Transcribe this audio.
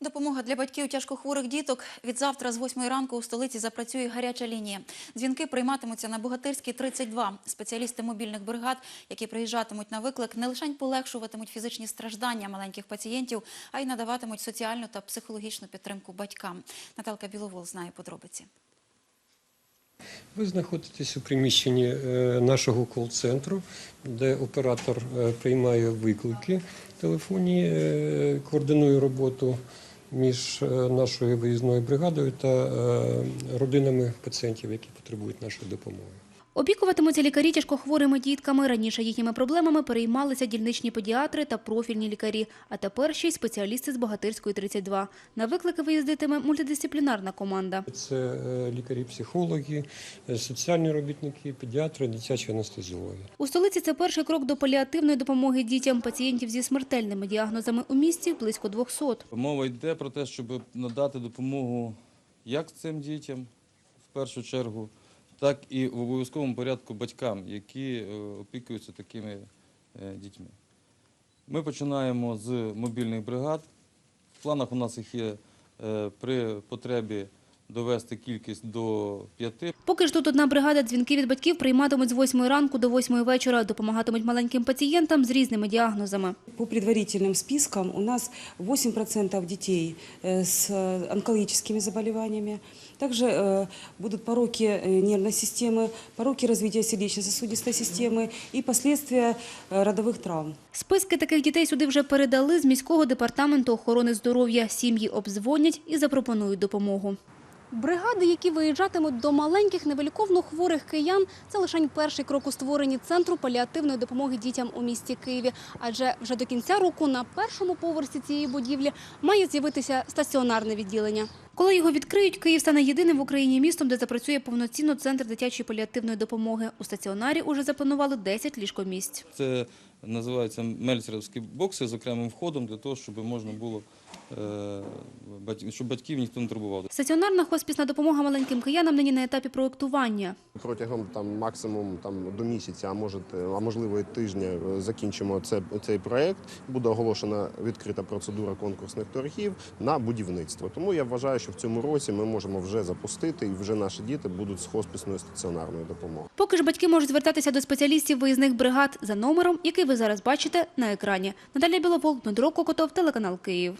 Допомога для батьків тяжкохворих діток. Від завтра з 8 ранку у столиці запрацює гаряча лінія. Дзвінки прийматимуться на Богатирській 32. Спеціалісти мобільних бригад, які приїжджатимуть на виклик, не лише полегшуватимуть фізичні страждання маленьких пацієнтів, а й надаватимуть соціальну та психологічну підтримку батькам. Наталка Біловол знає подробиці. Ви знаходитесь у приміщенні е, нашого кол-центру, де оператор е, приймає виклики телефонні, е, координує роботу між е, нашою виїзною бригадою та е, родинами пацієнтів, які потребують нашої допомоги. Опікуватимуться лікарі тяжкохворими дітками. Раніше їхніми проблемами переймалися дільничні педіатри та профільні лікарі, а тепер ще й спеціалісти з Богатирської 32. На виклики виїздитиме мультидисциплінарна команда. Це е, лікарі-психологи, е, соціальні робітники, педіатри, дитячі анестезіологи. У столиці це перший крок до паліативної допомоги дітям. Пацієнтів зі смертельними діагнозами у місті близько 200. Мова йде про те, щоб надати допомогу як цим дітям в першу чергу, так і в обов'язковому порядку батькам, які е, опікуються такими е, дітьми. Ми починаємо з мобільних бригад. В планах у нас їх є е, при потребі довести кількість до п'яти. Поки ж тут одна бригада дзвінки від батьків прийматимуть з 8 ранку до 8 вечора, допомагатимуть маленьким пацієнтам з різними діагнозами. По предварительным спискам у нас 8% детей э, с э, онкологическими заболеваниями. Также э, будут пороки э, нервной системы, пороки развития сердечно-сосудистой системы и последствия э, родовых травм. Списки таких дітей сюди вже передали з міського департаменту охорони здоров'я. Сім'ї обдзвонять і запропонують допомогу. Бригади, які виїжджатимуть до маленьких невиліковно хворих киян, це лише перший крок у створенні центру паліативної допомоги дітям у місті Києві. Адже вже до кінця року на першому поверсі цієї будівлі має з'явитися стаціонарне відділення. Коли його відкриють, Київ стане єдиним в Україні містом, де запрацює повноцінно центр дитячої паліативної допомоги. У стаціонарі уже запланували 10 ліжкомісць. Це називаються мельцерівські бокси з окремим входом для того, щоб можна було, щоб батьків ніхто не турбував. Стаціонарна хоспісна допомога маленьким киянам нині на етапі проєктування. Протягом там максимум там до місяця, а може а можливо і тижня е, закінчимо це, цей проект. Буде оголошена відкрита процедура конкурсних торгів на будівництво. Тому я вважаю, що в цьому році ми можемо вже запустити, і вже наші діти будуть з хоспісною стаціонарною допомогою. Поки ж батьки можуть звертатися до спеціалістів виїзних бригад за номером, який ви зараз бачите на екрані. Наталя Біловол, Дмитро Кокотов, телеканал Київ.